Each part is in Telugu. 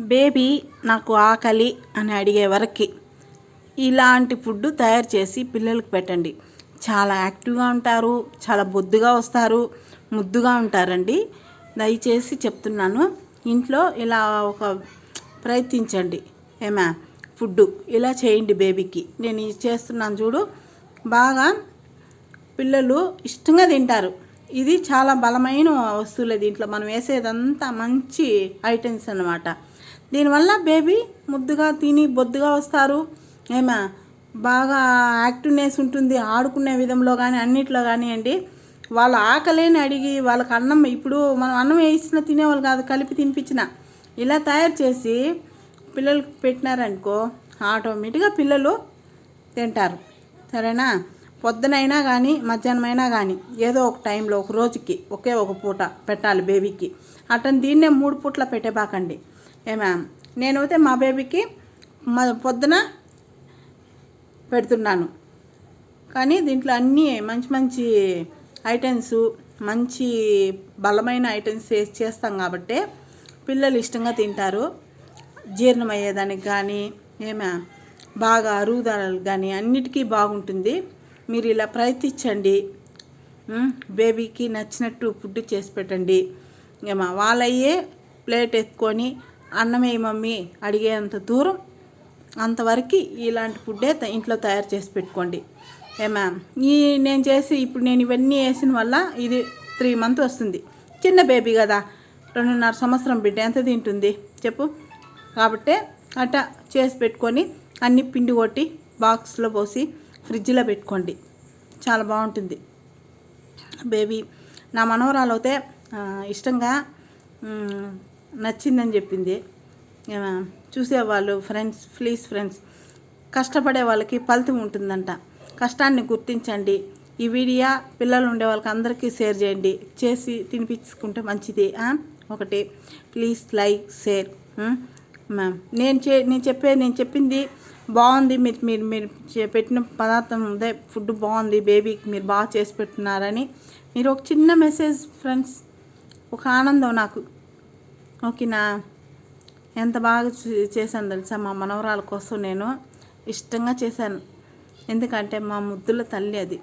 బేబీ నాకు ఆకలి అని అడిగే వరకు ఇలాంటి ఫుడ్ తయారు చేసి పిల్లలకు పెట్టండి. చాలా యాక్టివ్గా ఉంటారు చాలా బొద్దుగా వస్తారు ముద్దుగా ఉంటారండి. దయచేసి చెప్తున్నాను ఇంట్లో ఇలా ఒక ప్రయత్నించండి. ఏమా ఫుడ్ ఇలా చేయండి బేబీకి. నేను ఇది చేస్తున్నాను చూడు బాగా పిల్లలు ఇష్టంగా తింటారు. ఇది చాలా బలమైన వస్తువులే దీంట్లో. మనం వేసేదంతా మంచి ఐటమ్స్ అన్నమాట. దీనివల్ల బేబీ ముద్దుగా తిని బొద్దుగా వస్తారు. ఏమా? బాగా యాక్టివ్నెస్ ఉంటుంది ఆడుకునే విధంలో కానీ అన్నిట్లో కానివ్వండి వాళ్ళ ఆకలేని అడిగి వాళ్ళకి అన్నం ఇప్పుడు మనం అన్నం వేయించిన తినేవాళ్ళు కాదు కలిపి తినిపించిన. ఇలా తయారు చేసి పిల్లలకు పెట్టినారనుకో ఆటోమేటిక్గా పిల్లలు తింటారు. సరేనా? పొద్దునైనా కానీ మధ్యాహ్నమైనా కానీ ఏదో ఒక టైంలో ఒక రోజుకి ఒకే ఒక పూట పెట్టాలి బేబీకి. అతను దీన్నే మూడు పూట్ల పెట్టేబాకండి ఏమా నేనైతే మా బేబీకి మా పొద్దున పెడుతున్నాను. కానీ దీంట్లో అన్నీ మంచి మంచి ఐటమ్స్ మంచి బలమైన ఐటమ్స్ వేసి చేస్తాం కాబట్టి పిల్లలు ఇష్టంగా తింటారు. జీర్ణమయ్యేదానికి కానీ ఏమా బాగా అరుగుదలకు కానీ అన్నిటికీ బాగుంటుంది. మీరు ఇలా ప్రయత్నించండి. బేబీకి నచ్చినట్టు ఫుడ్ చేసి పెట్టండి. ఏమా వాళ్ళయ్యే ప్లేట్ ఎత్తుకొని అన్నమే మమ్మీ అడిగేంత దూరం అంతవరకు ఇలాంటి ఫుడ్డే ఇంట్లో తయారు చేసి పెట్టుకోండి. ఏ మ్యామ్ ఈ నేను చేసి ఇప్పుడు నేను ఇవన్నీ వేసిన వల్ల ఇది త్రీ మంత్ వస్తుంది. చిన్న బేబీ కదా రెండున్నర సంవత్సరం బిడ్డ ఎంత తింటుంది చెప్పు. కాబట్టి అట్ట చేసి పెట్టుకొని అన్ని పిండి కొట్టి బాక్స్లో పోసి ఫ్రిడ్జ్లో పెట్టుకోండి. చాలా బాగుంటుంది. బేబీ నా మనవరాలు అయితే ఇష్టంగా నచ్చిందని చెప్పింది. ఏమ, చూసేవాళ్ళు ఫ్రెండ్స్ ప్లీజ్ ఫ్రెండ్స్ కష్టపడే వాళ్ళకి ఫలితం ఉంటుందంట. కష్టాన్ని గుర్తించండి. ఈ వీడియో పిల్లలు ఉండే వాళ్ళకి అందరికీ షేర్ చేయండి. చేసి తినిపించుకుంటే మంచిది. ఒకటి ప్లీజ్ లైక్ షేర్ మ్యామ్ నేను చే నేను చెప్పే నేను చెప్పింది బాగుంది. మీరు మీరు మీరు చే- పెట్టిన పదార్థం అదే ఫుడ్ బాగుంది. బేబీకి మీరు బాగా చేసి పెట్టున్నారని. మీరు ఒక చిన్న మెసేజ్ ఫ్రెండ్స్ ఒక ఆనందం నాకు. ఓకేనా? ఎంత బాగా చే- చేశాను తెలుసా? మా మనవరాల కోసం నేను ఇష్టంగా చేశాను. ఎందుకంటే మా ముద్దుల తల్లి అది.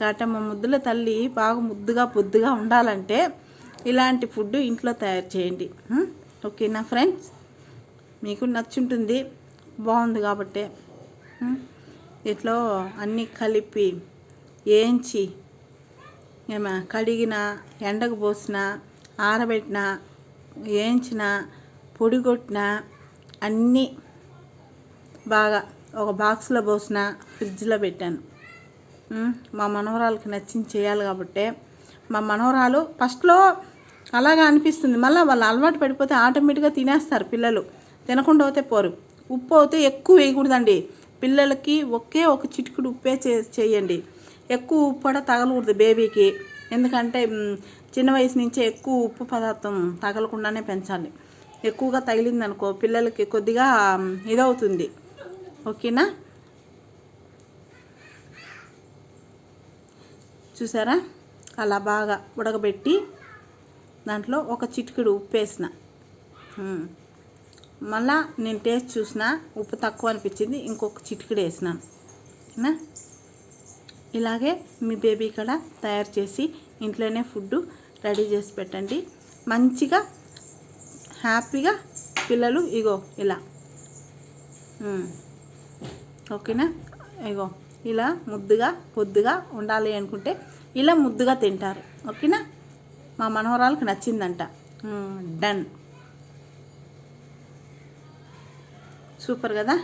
కాబట్టి మా ముద్దుల తల్లి బాగా ముద్దుగా పొద్దుగా ఉండాలంటే ఇలాంటి ఫుడ్ ఇంట్లో తయారు చేయండి. ఓకేనా ఫ్రెండ్స్? మీకు నచ్చుంటుంది. బాగుంది కాబట్టి. ఇట్లో అన్నీ కలిపి వేయించి ఏమా కడిగిన ఎండకు పోసిన ఆరబెట్టిన వేయించిన పొడిగొట్టిన అన్నీ బాగా ఒక బాక్స్లో పోసిన ఫ్రిడ్జ్లో పెట్టాను. మా మనవరాలకి నచ్చింది చేయాలి కాబట్టి మా మనవరాలు ఫస్ట్లో అలాగా అనిపిస్తుంది. మళ్ళీ వాళ్ళు అలవాటు పడిపోతే ఆటోమేటిక్గా తినేస్తారు పిల్లలు. తినకుండా పోతే పోరు. ఉప్పు అయితే ఎక్కువ వేయకూడదండి. పిల్లలకి ఒకే ఒక చిటికుడు ఉప్పే చే చేయండి. ఎక్కువ ఉప్పు కూడా తగలకూడదు బేబీకి. ఎందుకంటే చిన్న వయసు నుంచే ఎక్కువ ఉప్పు పదార్థం తగలకుండానే పెంచాలి. ఎక్కువగా తగిలిందనుకో పిల్లలకి కొద్దిగా ఇదవుతుంది. ఓకేనా? చూసారా? అలా బాగా ఉడకబెట్టి దాంట్లో ఒక చిటికెడు ఉప్పు వేసిన. మళ్ళా నేను టేస్ట్ చూసిన ఉప్పు తక్కువ అనిపించింది ఇంకొక చిటికెడు వేసినాను. ఇలాగే మీ బేబీ కూడా తయారు చేసి ఇంట్లోనే ఫుడ్ రెడీ చేసి పెట్టండి. మంచిగా హ్యాపీగా పిల్లలు ఇగో ఇలా. ఓకేనా? ఇగో ఇలా ముద్దుగా పొద్దుగా ఉండాలి అనుకుంటే ఇలా ముద్దుగా తింటారు. ఓకేనా? మా మనవరాలకు నచ్చిందంట. డన్. సూపర్ కదా?